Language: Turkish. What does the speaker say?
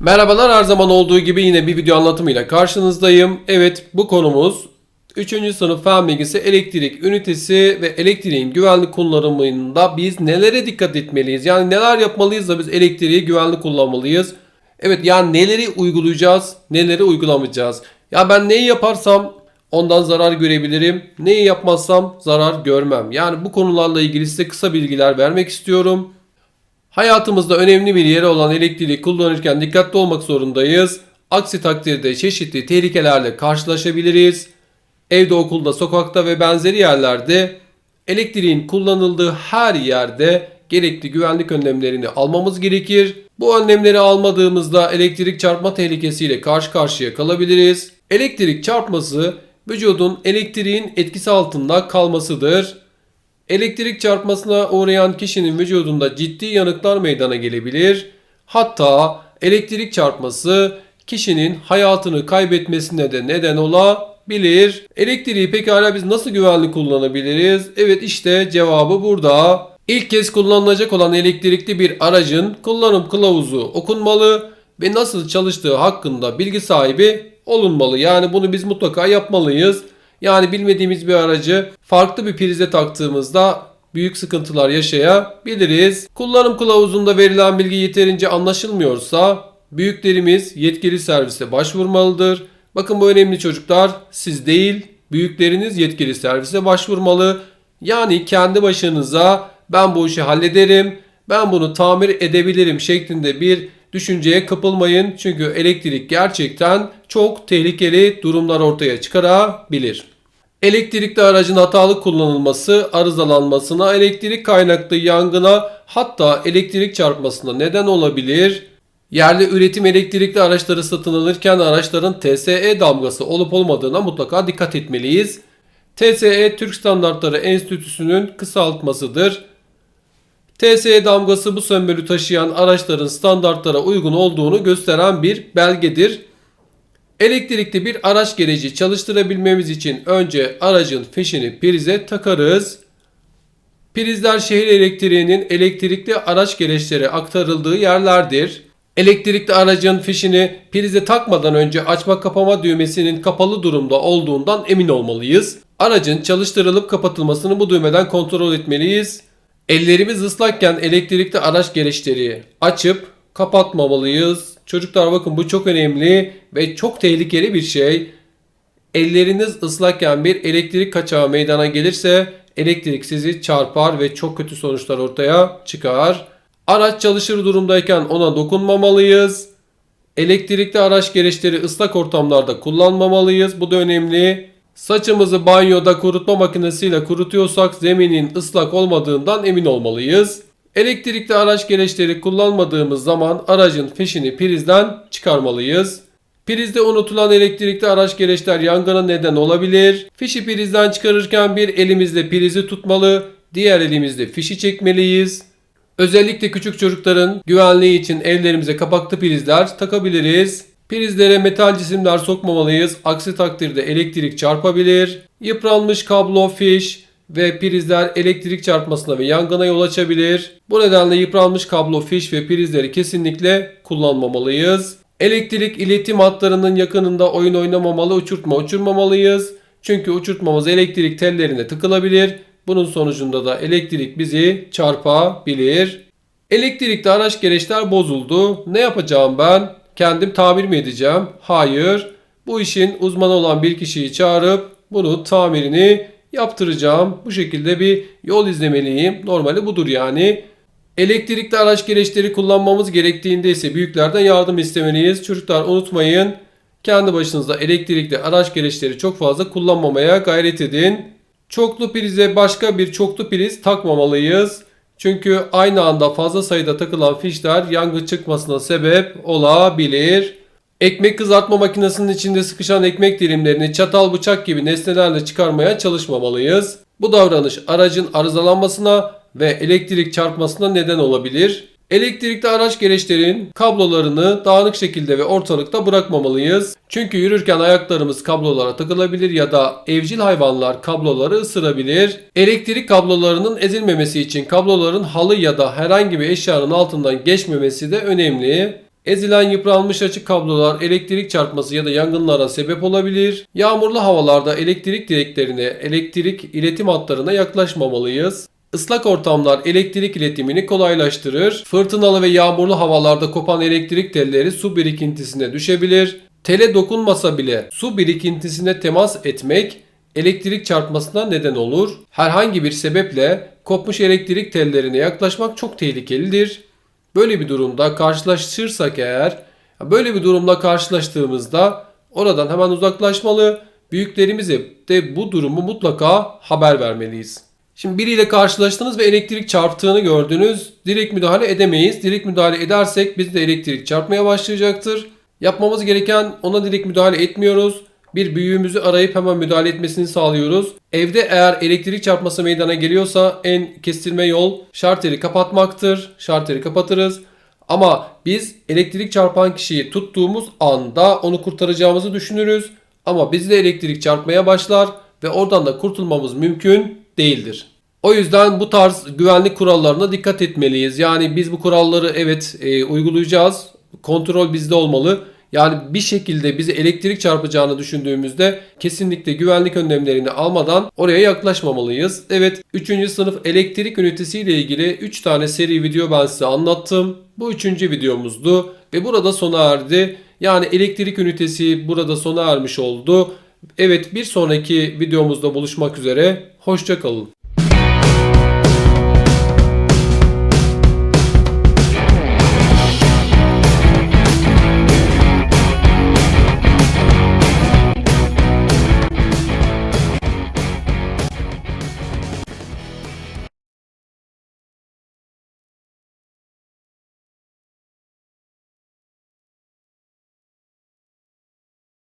Merhabalar her zaman olduğu gibi yine bir video anlatımıyla karşınızdayım. Evet bu konumuz 3. sınıf fen bilgisi elektrik ünitesi ve elektriğin güvenli kullanımında biz nelere dikkat etmeliyiz? Yani neler yapmalıyız da biz elektriği güvenli kullanmalıyız? Evet yani neleri uygulayacağız, neleri uygulamayacağız? Ya ben neyi yaparsam ondan zarar görebilirim, neyi yapmazsam zarar görmem. Yani bu konularla ilgili size kısa bilgiler vermek istiyorum. Hayatımızda önemli bir yeri olan elektriği kullanırken dikkatli olmak zorundayız. Aksi takdirde çeşitli tehlikelerle karşılaşabiliriz. Evde, okulda, sokakta ve benzeri yerlerde elektriğin kullanıldığı her yerde gerekli güvenlik önlemlerini almamız gerekir. Bu önlemleri almadığımızda elektrik çarpma tehlikesiyle karşı karşıya kalabiliriz. Elektrik çarpması vücudun elektriğin etkisi altında kalmasıdır. Elektrik çarpmasına uğrayan kişinin vücudunda ciddi yanıklar meydana gelebilir. Hatta elektrik çarpması kişinin hayatını kaybetmesine de neden olabilir. Elektriği pekala biz nasıl güvenli kullanabiliriz? Evet işte cevabı burada. İlk kez kullanılacak olan elektrikli bir aracın kullanım kılavuzu okunmalı ve nasıl çalıştığı hakkında bilgi sahibi olunmalı. Yani bunu biz mutlaka yapmalıyız. Yani bilmediğimiz bir aracı farklı bir prize taktığımızda büyük sıkıntılar yaşayabiliriz. Kullanım kılavuzunda verilen bilgi yeterince anlaşılmıyorsa büyüklerimiz yetkili servise başvurmalıdır. Bakın bu önemli çocuklar siz değil büyükleriniz yetkili servise başvurmalı. Yani kendi başınıza ben bu işi hallederim, ben bunu tamir edebilirim şeklinde bir düşünceye kapılmayın. Çünkü elektrik gerçekten çok tehlikeli durumlar ortaya çıkarabilir. Elektrikli aracın hatalı kullanılması arızalanmasına, elektrik kaynaklı yangına hatta elektrik çarpmasına neden olabilir. Yerli üretim elektrikli araçları satın alırken araçların TSE damgası olup olmadığına mutlaka dikkat etmeliyiz. TSE Türk Standartları Enstitüsü'nün kısaltmasıdır. TSE damgası bu sembolü taşıyan araçların standartlara uygun olduğunu gösteren bir belgedir. Elektrikli bir araç gereci çalıştırabilmemiz için önce aracın fişini prize takarız. Prizler şehir elektriğinin elektrikli araç gereçlere aktarıldığı yerlerdir. Elektrikli aracın fişini prize takmadan önce açma kapama düğmesinin kapalı durumda olduğundan emin olmalıyız. Aracın çalıştırılıp kapatılmasını bu düğmeden kontrol etmeliyiz. Ellerimiz ıslakken elektrikli araç gereçleri açıp kapatmamalıyız. Çocuklar bakın bu çok önemli ve çok tehlikeli bir şey. Elleriniz ıslakken bir elektrik kaçağı meydana gelirse elektrik sizi çarpar ve çok kötü sonuçlar ortaya çıkar. Araç çalışır durumdayken ona dokunmamalıyız. Elektrikli araç gereçleri ıslak ortamlarda kullanmamalıyız. Bu da önemli. Saçımızı banyoda kurutma makinesiyle kurutuyorsak zeminin ıslak olmadığından emin olmalıyız. Elektrikli araç gereçleri kullanmadığımız zaman aracın fişini prizden çıkarmalıyız. Prizde unutulan elektrikli araç gereçler yangına neden olabilir. Fişi prizden çıkarırken bir elimizle prizi tutmalı, diğer elimizle fişi çekmeliyiz. Özellikle küçük çocukların güvenliği için evlerimize kapaklı prizler takabiliriz. Prizlere metal cisimler sokmamalıyız. Aksi takdirde elektrik çarpabilir. Yıpranmış kablo, fiş ve prizler elektrik çarpmasına ve yangına yol açabilir. Bu nedenle yıpranmış kablo, fiş ve prizleri kesinlikle kullanmamalıyız. Elektrik iletim hatlarının yakınında oyun oynamamalı, uçurtma uçurmamalıyız. Çünkü uçurtmamız elektrik tellerine tıkılabilir. Bunun sonucunda da elektrik bizi çarpabilir. Elektrikli araç gereçler bozuldu. Ne yapacağım ben? Kendim tamir mi edeceğim? Hayır. Bu işin uzmanı olan bir kişiyi çağırıp bunu tamirini yaptıracağım. Bu şekilde bir yol izlemeliyim. Normali budur yani. Elektrikli araç gereçleri kullanmamız gerektiğinde ise büyüklerden yardım istemeliyiz. Çocuklar unutmayın. Kendi başınızda elektrikli araç gereçleri çok fazla kullanmamaya gayret edin. Çoklu prize başka bir çoklu priz takmamalıyız. Çünkü aynı anda fazla sayıda takılan fişler yangın çıkmasına sebep olabilir. Ekmek kızartma makinesinin içinde sıkışan ekmek dilimlerini çatal bıçak gibi nesnelerle çıkarmaya çalışmamalıyız. Bu davranış aracın arızalanmasına ve elektrik çarpmasına neden olabilir. Elektrikli araç gereçlerin kablolarını dağınık şekilde ve ortalıkta bırakmamalıyız. Çünkü yürürken ayaklarımız kablolara takılabilir ya da evcil hayvanlar kabloları ısırabilir. Elektrik kablolarının ezilmemesi için kabloların halı ya da herhangi bir eşyanın altından geçmemesi de önemli. Ezilen yıpranmış açık kablolar elektrik çarpması ya da yangınlara sebep olabilir. Yağmurlu havalarda elektrik direklerine, elektrik iletim hatlarına yaklaşmamalıyız. Islak ortamlar elektrik iletimini kolaylaştırır. Fırtınalı ve yağmurlu havalarda kopan elektrik telleri su birikintisine düşebilir. Tele dokunmasa bile su birikintisine temas etmek elektrik çarpmasına neden olur. Herhangi bir sebeple kopmuş elektrik tellerine yaklaşmak çok tehlikelidir. Böyle bir durumda karşılaşırsak eğer, böyle bir durumla karşılaştığımızda oradan hemen uzaklaşmalı. Büyüklerimize de bu durumu mutlaka haber vermeliyiz. Şimdi biriyle karşılaştınız ve elektrik çarptığını gördünüz. Direkt müdahale edemeyiz. Direkt müdahale edersek bizde elektrik çarpmaya başlayacaktır. Yapmamız gereken ona direkt müdahale etmiyoruz. Bir büyüğümüzü arayıp hemen müdahale etmesini sağlıyoruz. Evde eğer elektrik çarpması meydana geliyorsa en kestirme yol şarteri kapatmaktır. Şarteri kapatırız. Ama biz elektrik çarpan kişiyi tuttuğumuz anda onu kurtaracağımızı düşünürüz. Ama bizde elektrik çarpmaya başlar ve oradan da kurtulmamız mümkün değildir. O yüzden bu tarz güvenlik kurallarına dikkat etmeliyiz. Yani biz bu kuralları evet e, uygulayacağız. Kontrol bizde olmalı. Yani bir şekilde bize elektrik çarpacağını düşündüğümüzde kesinlikle güvenlik önlemlerini almadan oraya yaklaşmamalıyız. Evet 3. sınıf elektrik ünitesi ile ilgili 3 tane seri video ben size anlattım. Bu 3. videomuzdu ve burada sona erdi. Yani elektrik ünitesi burada sona ermiş oldu. Evet bir sonraki videomuzda buluşmak üzere. Hoşçakalın.